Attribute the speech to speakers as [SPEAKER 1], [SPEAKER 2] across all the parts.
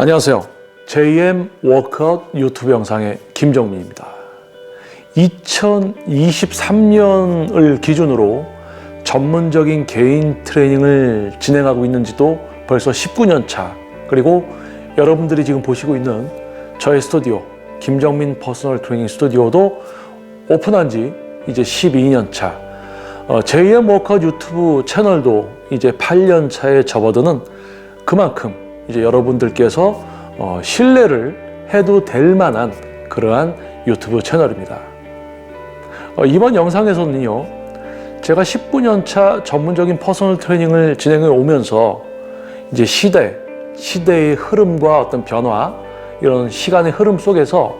[SPEAKER 1] 안녕하세요. JM 워크아웃 유튜브 영상의 김정민입니다. 2023년을 기준으로 전문적인 개인 트레이닝을 진행하고 있는 지도 벌써 19년 차. 그리고 여러분들이 지금 보시고 있는 저의 스튜디오, 김정민 퍼스널 트레이닝 스튜디오도 오픈한 지 이제 12년 차. 어, JM 워크아웃 유튜브 채널도 이제 8년 차에 접어드는 그만큼 이제 여러분들께서 어, 신뢰를 해도 될 만한 그러한 유튜브 채널입니다. 어, 이번 영상에서는요, 제가 19년 차 전문적인 퍼스널 트레이닝을 진행해 오면서 이제 시대, 시대의 흐름과 어떤 변화, 이런 시간의 흐름 속에서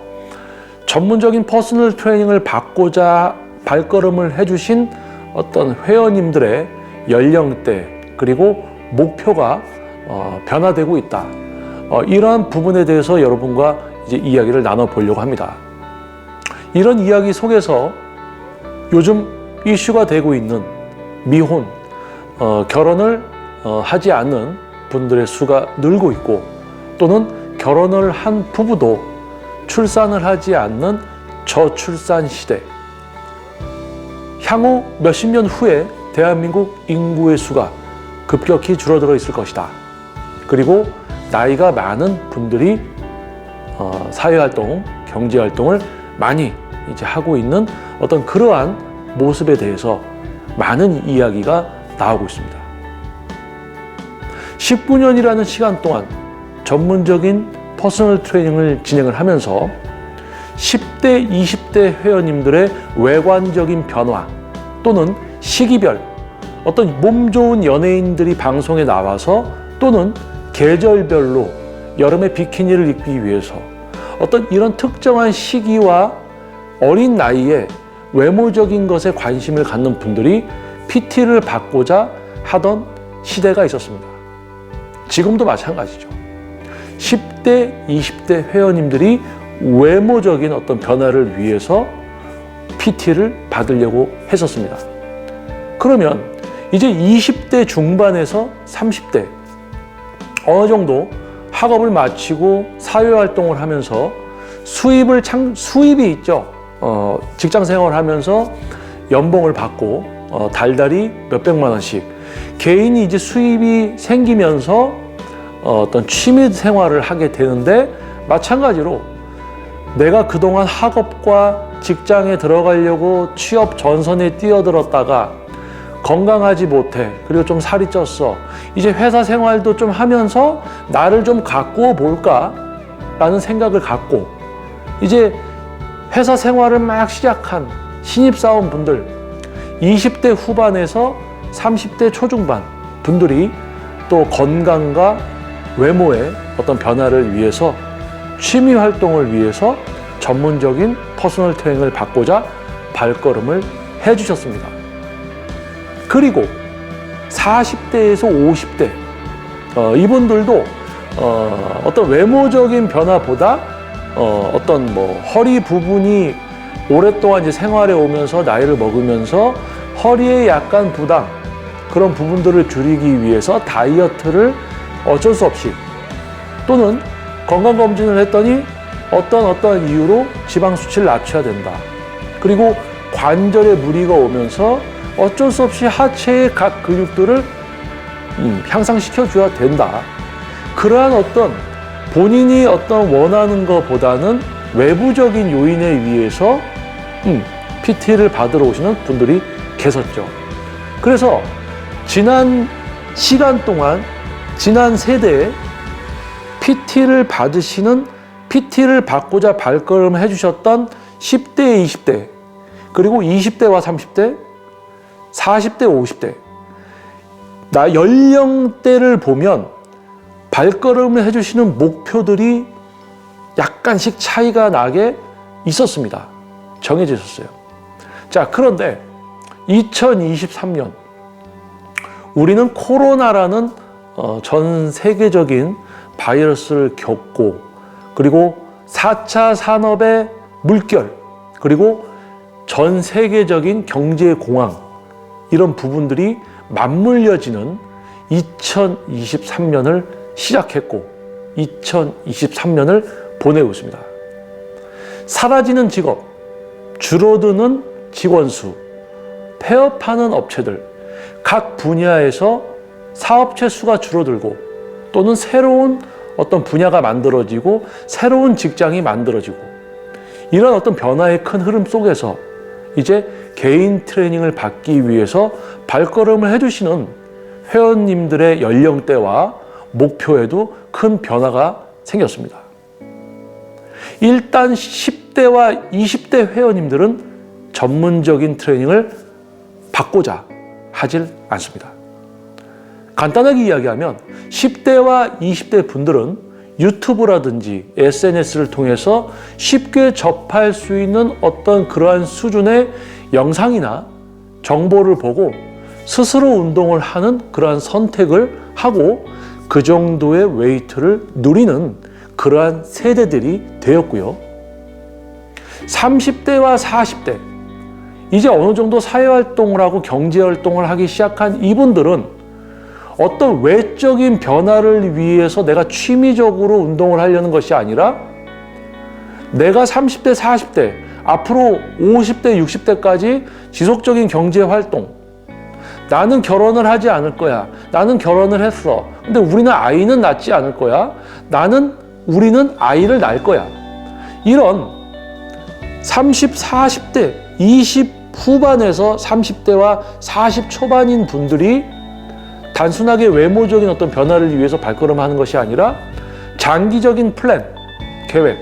[SPEAKER 1] 전문적인 퍼스널 트레이닝을 받고자 발걸음을 해주신 어떤 회원님들의 연령대 그리고 목표가 어, 변화되고 있다. 어, 이러한 부분에 대해서 여러분과 이제 이야기를 나눠 보려고 합니다. 이런 이야기 속에서 요즘 이슈가 되고 있는 미혼, 어, 결혼을 어, 하지 않는 분들의 수가 늘고 있고 또는 결혼을 한 부부도 출산을 하지 않는 저출산 시대. 향후 몇십 년 후에 대한민국 인구의 수가 급격히 줄어들어 있을 것이다. 그리고 나이가 많은 분들이 어, 사회활동, 경제활동을 많이 이제 하고 있는 어떤 그러한 모습에 대해서 많은 이야기가 나오고 있습니다. 19년이라는 시간 동안 전문적인 퍼스널 트레이닝을 진행을 하면서 10대, 20대 회원님들의 외관적인 변화 또는 시기별 어떤 몸 좋은 연예인들이 방송에 나와서 또는 계절별로 여름에 비키니를 입기 위해서 어떤 이런 특정한 시기와 어린 나이에 외모적인 것에 관심을 갖는 분들이 PT를 받고자 하던 시대가 있었습니다. 지금도 마찬가지죠. 10대, 20대 회원님들이 외모적인 어떤 변화를 위해서 PT를 받으려고 했었습니다. 그러면 이제 20대 중반에서 30대 어느 정도 학업을 마치고 사회활동을 하면서 수입을 창, 수입이 있죠. 어, 직장 생활을 하면서 연봉을 받고 어, 달달이 몇백만 원씩 개인이 이제 수입이 생기면서 어, 어떤 취미 생활을 하게 되는데 마찬가지로 내가 그동안 학업과 직장에 들어가려고 취업 전선에 뛰어들었다가 건강하지 못해. 그리고 좀 살이 쪘어. 이제 회사 생활도 좀 하면서 나를 좀 가꾸어 볼까? 라는 생각을 갖고 이제 회사 생활을 막 시작한 신입사원 분들 20대 후반에서 30대 초중반 분들이 또 건강과 외모의 어떤 변화를 위해서 취미 활동을 위해서 전문적인 퍼스널 트레이닝을 받고자 발걸음을 해 주셨습니다. 그리고 40대에서 50대 어, 이분들도 어, 어떤 외모적인 변화보다 어, 어떤 뭐 허리 부분이 오랫동안 이제 생활해 오면서 나이를 먹으면서 허리에 약간 부담 그런 부분들을 줄이기 위해서 다이어트를 어쩔 수 없이 또는 건강검진을 했더니 어떤 어떤 이유로 지방 수치를 낮춰야 된다. 그리고 관절에 무리가 오면서 어쩔 수 없이 하체의 각 근육들을 음, 향상시켜 줘야 된다. 그러한 어떤 본인이 어떤 원하는 것보다는 외부적인 요인에 의해서 음, PT를 받으러 오시는 분들이 계셨죠. 그래서 지난 시간 동안 지난 세대에 PT를 받으시는 PT를 받고자 발걸음을 해주셨던 10대, 20대, 그리고 20대와 30대, 40대, 50대. 나 연령대를 보면 발걸음을 해주시는 목표들이 약간씩 차이가 나게 있었습니다. 정해져 있었어요. 자, 그런데 2023년 우리는 코로나라는 어, 전 세계적인 바이러스를 겪고 그리고 4차 산업의 물결 그리고 전 세계적인 경제 공황 이런 부분들이 맞물려지는 2023년을 시작했고 2023년을 보내고 있습니다. 사라지는 직업, 줄어드는 직원 수, 폐업하는 업체들, 각 분야에서 사업체 수가 줄어들고 또는 새로운 어떤 분야가 만들어지고 새로운 직장이 만들어지고 이런 어떤 변화의 큰 흐름 속에서 이제 개인 트레이닝을 받기 위해서 발걸음을 해주시는 회원님들의 연령대와 목표에도 큰 변화가 생겼습니다. 일단 10대와 20대 회원님들은 전문적인 트레이닝을 받고자 하질 않습니다. 간단하게 이야기하면 10대와 20대 분들은 유튜브라든지 SNS를 통해서 쉽게 접할 수 있는 어떤 그러한 수준의 영상이나 정보를 보고 스스로 운동을 하는 그러한 선택을 하고 그 정도의 웨이트를 누리는 그러한 세대들이 되었고요. 30대와 40대, 이제 어느 정도 사회활동을 하고 경제활동을 하기 시작한 이분들은 어떤 외적인 변화를 위해서 내가 취미적으로 운동을 하려는 것이 아니라 내가 30대, 40대, 앞으로 50대, 60대까지 지속적인 경제 활동. 나는 결혼을 하지 않을 거야. 나는 결혼을 했어. 근데 우리는 아이는 낳지 않을 거야. 나는, 우리는 아이를 낳을 거야. 이런 30, 40대, 20 후반에서 30대와 40 초반인 분들이 단순하게 외모적인 어떤 변화를 위해서 발걸음하는 것이 아니라 장기적인 플랜, 계획.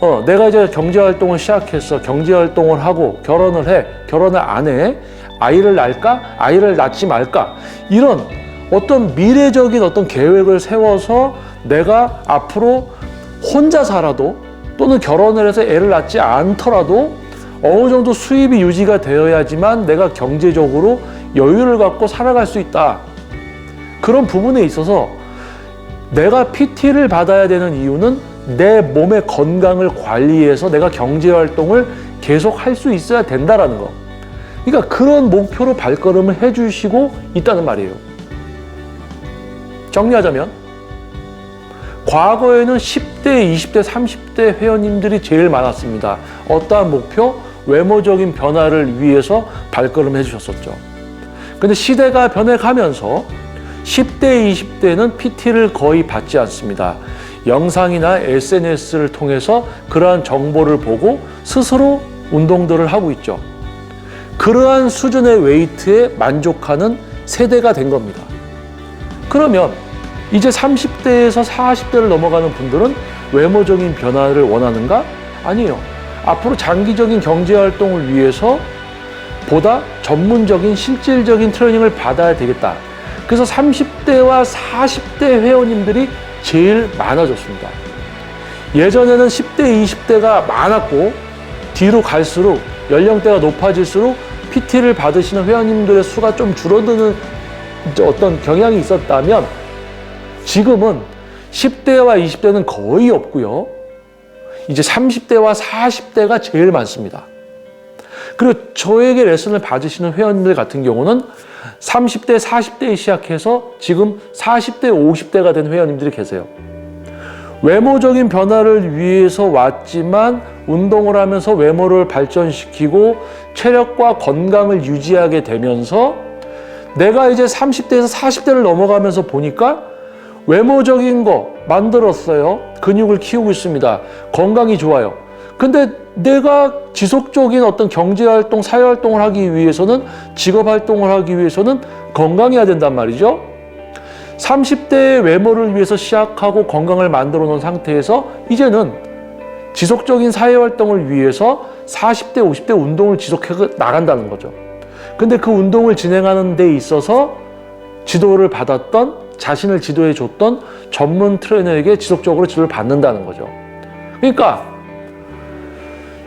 [SPEAKER 1] 어, 내가 이제 경제 활동을 시작했어. 경제 활동을 하고 결혼을 해. 결혼을 안 해. 아이를 낳을까? 아이를 낳지 말까? 이런 어떤 미래적인 어떤 계획을 세워서 내가 앞으로 혼자 살아도 또는 결혼을 해서 애를 낳지 않더라도 어느 정도 수입이 유지가 되어야지만 내가 경제적으로 여유를 갖고 살아갈 수 있다. 그런 부분에 있어서 내가 PT를 받아야 되는 이유는 내 몸의 건강을 관리해서 내가 경제 활동을 계속 할 수 있어야 된다라는 거. 그러니까 그런 목표로 발걸음을 해주시고 있다는 말이에요. 정리하자면 과거에는 10대, 20대, 30대 회원님들이 제일 많았습니다. 어떠한 목표? 외모적인 변화를 위해서 발걸음 해주셨었죠. 근데 시대가 변해가면서 10대, 20대는 PT를 거의 받지 않습니다. 영상이나 SNS를 통해서 그러한 정보를 보고 스스로 운동들을 하고 있죠. 그러한 수준의 웨이트에 만족하는 세대가 된 겁니다. 그러면 이제 30대에서 40대를 넘어가는 분들은 외모적인 변화를 원하는가? 아니에요. 앞으로 장기적인 경제 활동을 위해서 보다 전문적인 실질적인 트레이닝을 받아야 되겠다. 그래서 30대와 40대 회원님들이 제일 많아졌습니다. 예전에는 10대, 20대가 많았고 뒤로 갈수록 연령대가 높아질수록 PT를 받으시는 회원님들의 수가 좀 줄어드는 어떤 경향이 있었다면 지금은 10대와 20대는 거의 없고요. 이제 30대와 40대가 제일 많습니다. 그리고 저에게 레슨을 받으시는 회원들 같은 경우는 30대, 40대에 시작해서 지금 40대, 50대가 된 회원님들이 계세요. 외모적인 변화를 위해서 왔지만 운동을 하면서 외모를 발전시키고 체력과 건강을 유지하게 되면서 내가 이제 30대에서 40대를 넘어가면서 보니까 외모적인 거 만들었어요. 근육을 키우고 있습니다. 건강이 좋아요. 근데 내가 지속적인 어떤 경제활동, 사회활동을 하기 위해서는 직업활동을 하기 위해서는 건강해야 된단 말이죠. 30대의 외모를 위해서 시작하고 건강을 만들어 놓은 상태에서 이제는 지속적인 사회활동을 위해서 40대, 50대 운동을 지속해 나간다는 거죠. 근데 그 운동을 진행하는 데 있어서 지도를 받았던 자신을 지도해 줬던 전문 트레이너에게 지속적으로 지도를 받는다는 거죠. 그러니까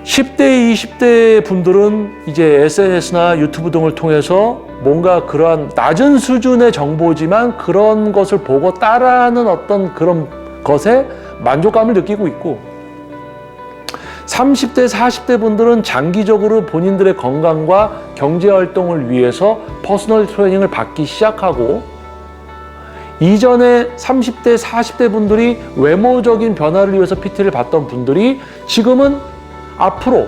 [SPEAKER 1] 10대, 20대 분들은 이제 SNS나 유튜브 등을 통해서 뭔가 그러한 낮은 수준의 정보지만 그런 것을 보고 따라하는 어떤 그런 것에 만족감을 느끼고 있고 30대, 40대 분들은 장기적으로 본인들의 건강과 경제 활동을 위해서 퍼스널 트레이닝을 받기 시작하고 이전에 30대, 40대 분들이 외모적인 변화를 위해서 PT를 받던 분들이 지금은 앞으로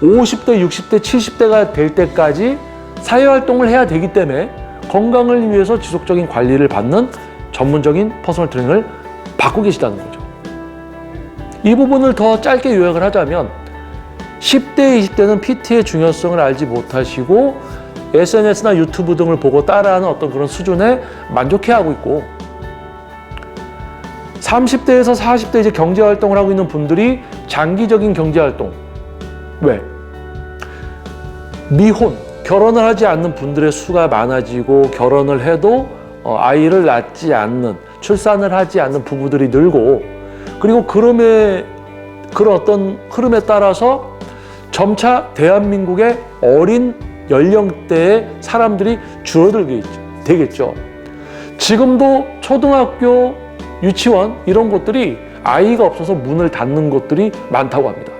[SPEAKER 1] 50대, 60대, 70대가 될 때까지 사회활동을 해야 되기 때문에 건강을 위해서 지속적인 관리를 받는 전문적인 퍼스널 트레이너를 받고 계시다는 거죠. 이 부분을 더 짧게 요약을 하자면 10대, 20대는 PT의 중요성을 알지 못하시고 SNS나 유튜브 등을 보고 따라하는 어떤 그런 수준에 만족해하고 있고 30대에서 40대 이제 경제 활동을 하고 있는 분들이 장기적인 경제 활동 왜? 미혼, 결혼을 하지 않는 분들의 수가 많아지고 결혼을 해도 어, 아이를 낳지 않는, 출산을 하지 않는 부부들이 늘고 그리고 그럼에 그런 어떤 흐름에 따라서 점차 대한민국의 어린 연령대의 사람들이 줄어들게 되겠죠. 지금도 초등학교, 유치원 이런 곳들이 아이가 없어서 문을 닫는 곳들이 많다고 합니다.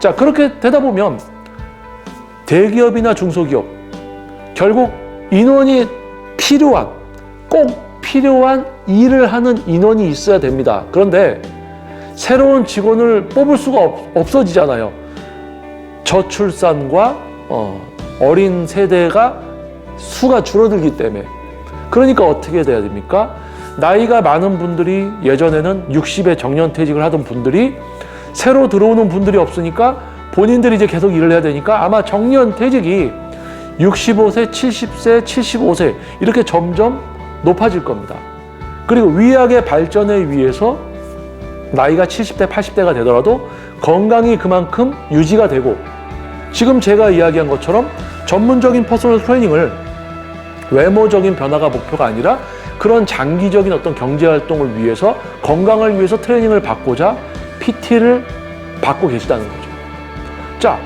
[SPEAKER 1] 자, 그렇게 되다 보면 대기업이나 중소기업 결국 인원이 필요한 꼭 필요한 일을 하는 인원이 있어야 됩니다. 그런데 새로운 직원을 뽑을 수가 없, 없어지잖아요. 저출산과 어, 어린 세대가 수가 줄어들기 때문에 그러니까 어떻게 돼야 됩니까? 나이가 많은 분들이 예전에는 60에 정년퇴직을 하던 분들이 새로 들어오는 분들이 없으니까 본인들이 이제 계속 일을 해야 되니까 아마 정년 퇴직이 65세, 70세, 75세 이렇게 점점 높아질 겁니다. 그리고 위약의 발전을 위해서 나이가 70대, 80대가 되더라도 건강이 그만큼 유지가 되고 지금 제가 이야기한 것처럼 전문적인 퍼스널 트레이닝을 외모적인 변화가 목표가 아니라 그런 장기적인 어떤 경제 활동을 위해서 건강을 위해서 트레이닝을 받고자 PT를 받고 계시다는 거죠. 자,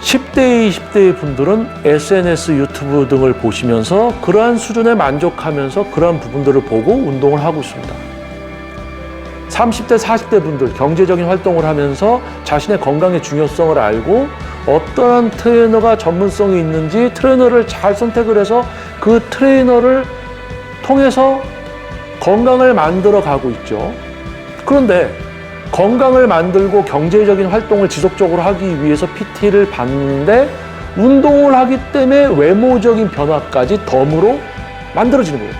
[SPEAKER 1] 10대, 20대 분들은 SNS, 유튜브 등을 보시면서 그러한 수준에 만족하면서 그러한 부분들을 보고 운동을 하고 있습니다. 30대, 40대 분들 경제적인 활동을 하면서 자신의 건강의 중요성을 알고 어떠한 트레이너가 전문성이 있는지 트레이너를 잘 선택을 해서 그 트레이너를 통해서 건강을 만들어 가고 있죠. 그런데 건강을 만들고 경제적인 활동을 지속적으로 하기 위해서 PT를 받는데 운동을 하기 때문에 외모적인 변화까지 덤으로 만들어지는 거예요.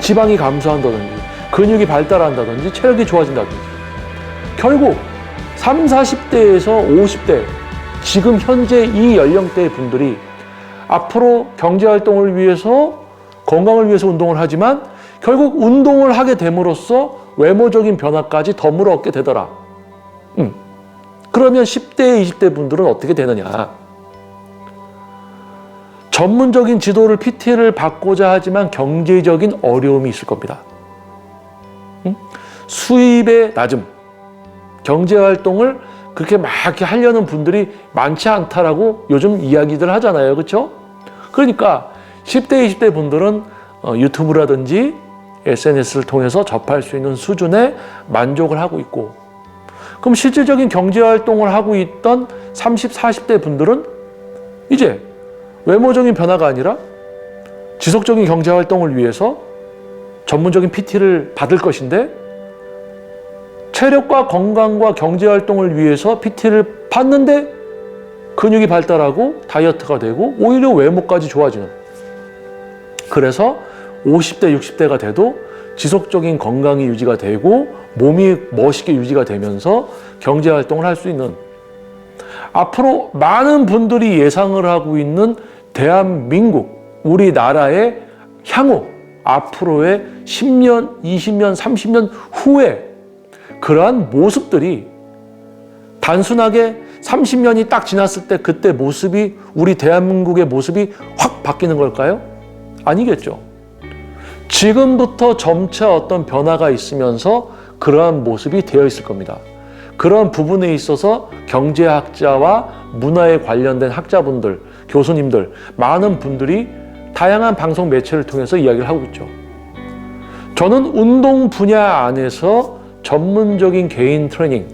[SPEAKER 1] 지방이 감소한다든지 근육이 발달한다든지 체력이 좋아진다든지 결국 3, 40대에서 50대 지금 현재 이 연령대의 분들이 앞으로 경제 활동을 위해서 건강을 위해서 운동을 하지만 결국 운동을 하게 됨으로써 외모적인 변화까지 덤으로 얻게 되더라. 음. 그러면 10대, 20대 분들은 어떻게 되느냐? 전문적인 지도를 PT를 받고자 하지만 경제적인 어려움이 있을 겁니다. 음? 수입의 낮음, 경제 활동을 그렇게 막 이렇게 하려는 분들이 많지 않다라고 요즘 이야기들 하잖아요. 그렇죠? 그러니까 10대, 20대 분들은 어, 유튜브라든지 SNS를 통해서 접할 수 있는 수준에 만족을 하고 있고 그럼 실질적인 경제 활동을 하고 있던 30, 40대 분들은 이제 외모적인 변화가 아니라 지속적인 경제 활동을 위해서 전문적인 PT를 받을 것인데 체력과 건강과 경제 활동을 위해서 PT를 받는데 근육이 발달하고 다이어트가 되고 오히려 외모까지 좋아지는. 그래서 50대, 60대가 돼도 지속적인 건강이 유지가 되고 몸이 멋있게 유지가 되면서 경제 활동을 할 수 있는 앞으로 많은 분들이 예상을 하고 있는 대한민국, 우리나라의 향후, 앞으로의 10년, 20년, 30년 후에 그러한 모습들이 단순하게 30년이 딱 지났을 때 그때 모습이 우리 대한민국의 모습이 확 바뀌는 걸까요? 아니겠죠. 지금부터 점차 어떤 변화가 있으면서 그러한 모습이 되어 있을 겁니다. 그런 부분에 있어서 경제학자와 문화에 관련된 학자분들, 교수님들, 많은 분들이 다양한 방송 매체를 통해서 이야기를 하고 있죠. 저는 운동 분야 안에서 전문적인 개인 트레이닝,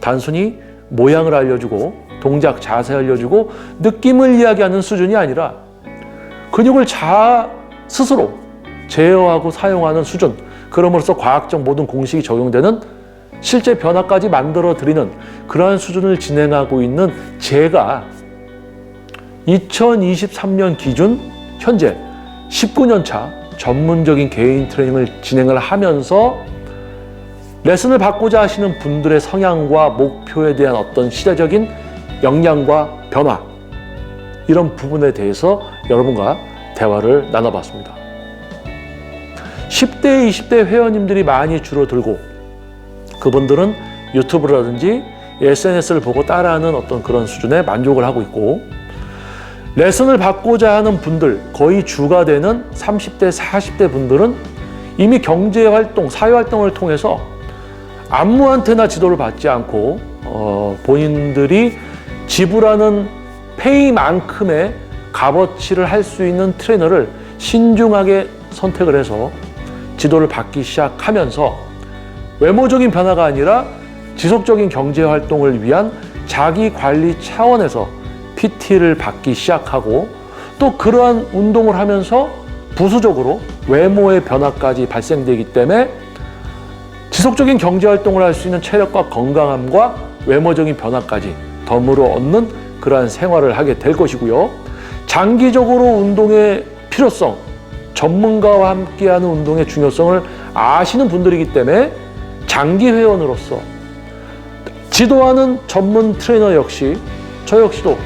[SPEAKER 1] 단순히 모양을 알려주고 동작 자세 알려주고 느낌을 이야기하는 수준이 아니라 근육을 자 스스로 제어하고 사용하는 수준, 그럼으로써 과학적 모든 공식이 적용되는 실제 변화까지 만들어 드리는 그러한 수준을 진행하고 있는 제가 2023년 기준 현재 19년 차 전문적인 개인 트레이닝을 진행을 하면서 레슨을 받고자 하시는 분들의 성향과 목표에 대한 어떤 시대적인 역량과 변화 이런 부분에 대해서 여러분과 대화를 나눠봤습니다. 10대, 20대 회원님들이 많이 줄어들고 그분들은 유튜브라든지 SNS를 보고 따라하는 어떤 그런 수준에 만족을 하고 있고 레슨을 받고자 하는 분들 거의 주가 되는 30대, 40대 분들은 이미 경제활동, 사회활동을 통해서 아무한테나 지도를 받지 않고 어, 본인들이 지불하는 페이만큼의 값어치를 할 수 있는 트레이너를 신중하게 선택을 해서 지도를 받기 시작하면서 외모적인 변화가 아니라 지속적인 경제 활동을 위한 자기 관리 차원에서 PT를 받기 시작하고 또 그러한 운동을 하면서 부수적으로 외모의 변화까지 발생되기 때문에 지속적인 경제 활동을 할 수 있는 체력과 건강함과 외모적인 변화까지 덤으로 얻는 그러한 생활을 하게 될 것이고요. 장기적으로 운동의 필요성, 전문가와 함께하는 운동의 중요성을 아시는 분들이기 때문에 장기 회원으로서 지도하는 전문 트레이너 역시 저 역시도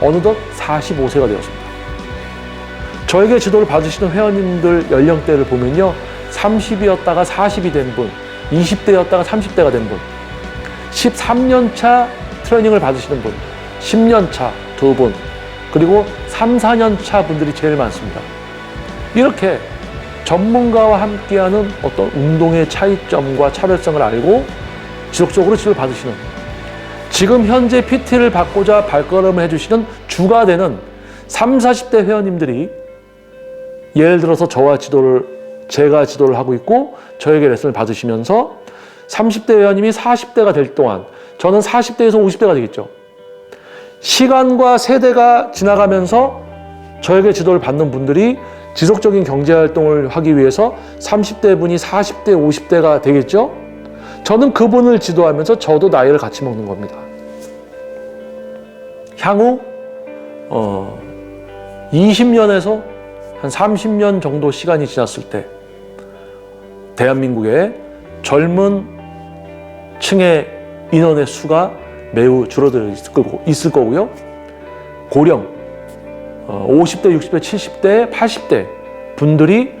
[SPEAKER 1] 어느덧 45세가 되었습니다. 저에게 지도를 받으시는 회원님들 연령대를 보면요. 30이었다가 40이 된 분, 20대였다가 30대가 된 분, 13년 차 트레이닝을 받으시는 분, 10년 차 두 분, 그리고 3, 4년 차 분들이 제일 많습니다. 이렇게 전문가와 함께하는 어떤 운동의 차이점과 차별성을 알고 지속적으로 지도를 받으시는 지금 현재 PT를 받고자 발걸음을 해주시는 주가 되는 3, 40대 회원님들이 예를 들어서 저와 지도를 제가 지도를 하고 있고 저에게 레슨을 받으시면서 30대 회원님이 40대가 될 동안 저는 40대에서 50대가 되겠죠. 시간과 세대가 지나가면서 저에게 지도를 받는 분들이 지속적인 경제 활동을 하기 위해서 30대 분이 40대, 50대가 되겠죠? 저는 그분을 지도하면서 저도 나이를 같이 먹는 겁니다. 향후 어, 20년에서 한 30년 정도 시간이 지났을 때 대한민국의 젊은 층의 인원의 수가 매우 줄어들 있을 거고요. 고령, 50대, 60대, 70대, 80대 분들이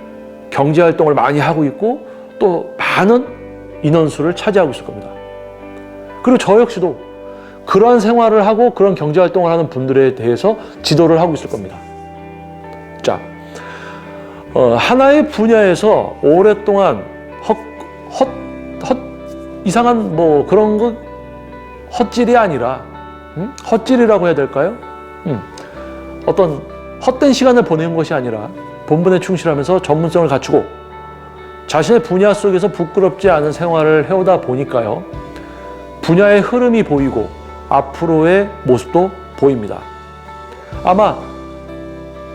[SPEAKER 1] 경제 활동을 많이 하고 있고 또 많은 인원수를 차지하고 있을 겁니다. 그리고 저 역시도 그러한 생활을 하고 그런 경제 활동을 하는 분들에 대해서 지도를 하고 있을 겁니다. 자, 어, 하나의 분야에서 오랫동안 헛, 헛, 헛, 이상한 뭐 그런 거 헛질이 아니라 음? 헛질이라고 해야 될까요? 음. 어떤 헛된 시간을 보내는 것이 아니라 본분에 충실하면서 전문성을 갖추고 자신의 분야 속에서 부끄럽지 않은 생활을 해오다 보니까요. 분야의 흐름이 보이고 앞으로의 모습도 보입니다. 아마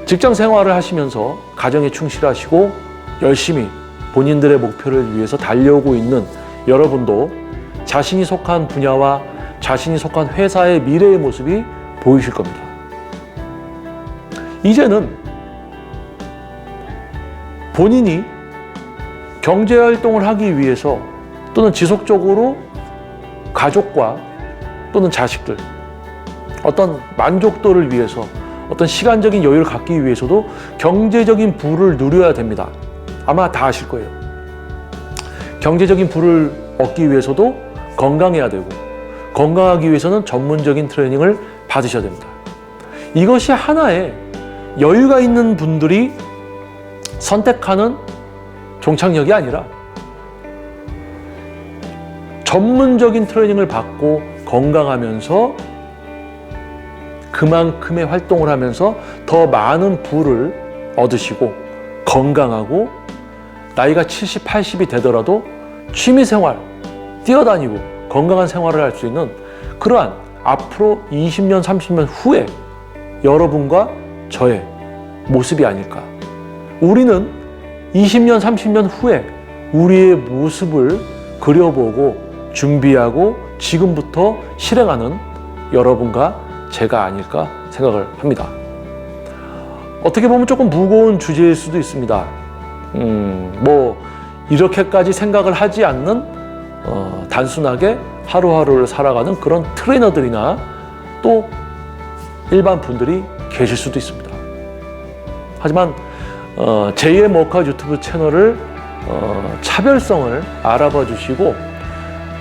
[SPEAKER 1] 직장 생활을 하시면서 가정에 충실하시고 열심히 본인들의 목표를 위해서 달려오고 있는 여러분도 자신이 속한 분야와 자신이 속한 회사의 미래의 모습이 보이실 겁니다. 이제는 본인이 경제 활동을 하기 위해서 또는 지속적으로 가족과 또는 자식들 어떤 만족도를 위해서 어떤 시간적인 여유를 갖기 위해서도 경제적인 부를 누려야 됩니다. 아마 다 아실 거예요. 경제적인 부를 얻기 위해서도 건강해야 되고 건강하기 위해서는 전문적인 트레이닝을 받으셔야 됩니다. 이것이 하나의 여유가 있는 분들이 선택하는 종착역이 아니라 전문적인 트레이닝을 받고 건강하면서 그만큼의 활동을 하면서 더 많은 부를 얻으시고 건강하고 나이가 70, 80이 되더라도 취미 생활, 뛰어다니고 건강한 생활을 할 수 있는 그러한 앞으로 20년, 30년 후에 여러분과 저의 모습이 아닐까. 우리는 20년, 30년 후에 우리의 모습을 그려보고 준비하고 지금부터 실행하는 여러분과 제가 아닐까 생각을 합니다. 어떻게 보면 조금 무거운 주제일 수도 있습니다. 음, 뭐, 이렇게까지 생각을 하지 않는, 어, 단순하게 하루하루를 살아가는 그런 트레이너들이나 또 일반 분들이 계실 수도 있습니다. 하지만, 어, 제2의 워크아웃 유튜브 채널을 어, 차별성을 알아봐 주시고,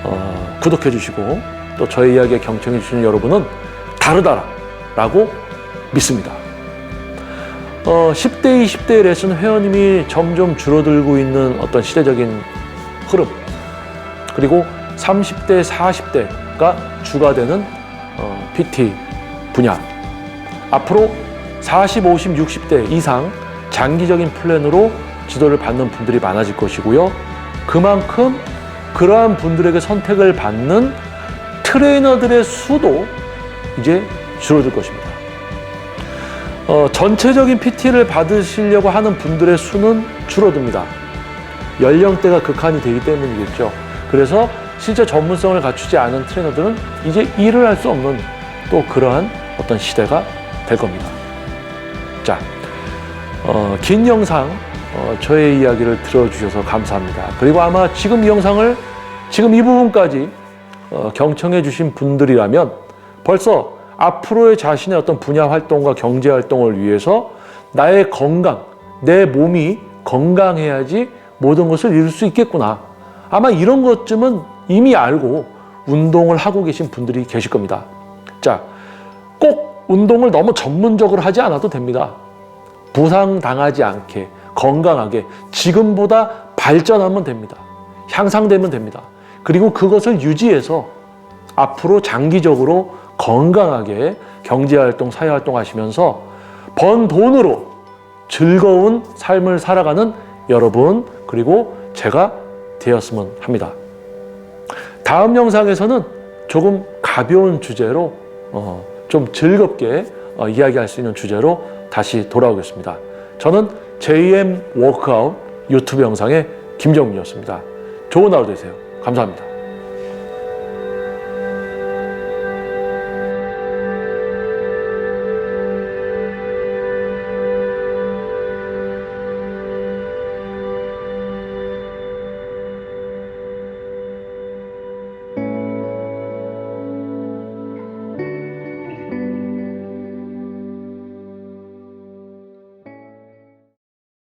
[SPEAKER 1] 어, 구독해 주시고, 또 저의 이야기에 경청해 주시는 여러분은 다르다라고 믿습니다. 어, 10대, 20대 레슨 회원님이 점점 줄어들고 있는 어떤 시대적인 흐름, 그리고 30대, 40대가 주가 되는 어, PT 분야. 앞으로 40, 50, 60대 이상 장기적인 플랜으로 지도를 받는 분들이 많아질 것이고요. 그만큼 그러한 분들에게 선택을 받는 트레이너들의 수도 이제 줄어들 것입니다. 어, 전체적인 PT를 받으시려고 하는 분들의 수는 줄어듭니다. 연령대가 극한이 되기 때문이겠죠. 그래서 실제 전문성을 갖추지 않은 트레이너들은 이제 일을 할 수 없는 또 그러한 어떤 시대가 될 겁니다. 자, 어, 긴 영상 어, 저의 이야기를 들어주셔서 감사합니다. 그리고 아마 지금 이 영상을 지금 이 부분까지 어, 경청해 주신 분들이라면 벌써 앞으로의 자신의 어떤 분야 활동과 경제 활동을 위해서 나의 건강, 내 몸이 건강해야지 모든 것을 이룰 수 있겠구나. 아마 이런 것쯤은 이미 알고 운동을 하고 계신 분들이 계실 겁니다. 자, 꼭 운동을 너무 전문적으로 하지 않아도 됩니다. 부상당하지 않게 건강하게 지금보다 발전하면 됩니다. 향상되면 됩니다. 그리고 그것을 유지해서 앞으로 장기적으로 건강하게 경제활동, 사회활동 하시면서 번 돈으로 즐거운 삶을 살아가는 여러분, 그리고 제가 되었으면 합니다. 다음 영상에서는 조금 가벼운 주제로 어, 좀 즐겁게 어, 이야기할 수 있는 주제로 다시 돌아오겠습니다. 저는 JM 워크아웃 유튜브 영상의 김정민이었습니다. 좋은 하루 되세요. 감사합니다.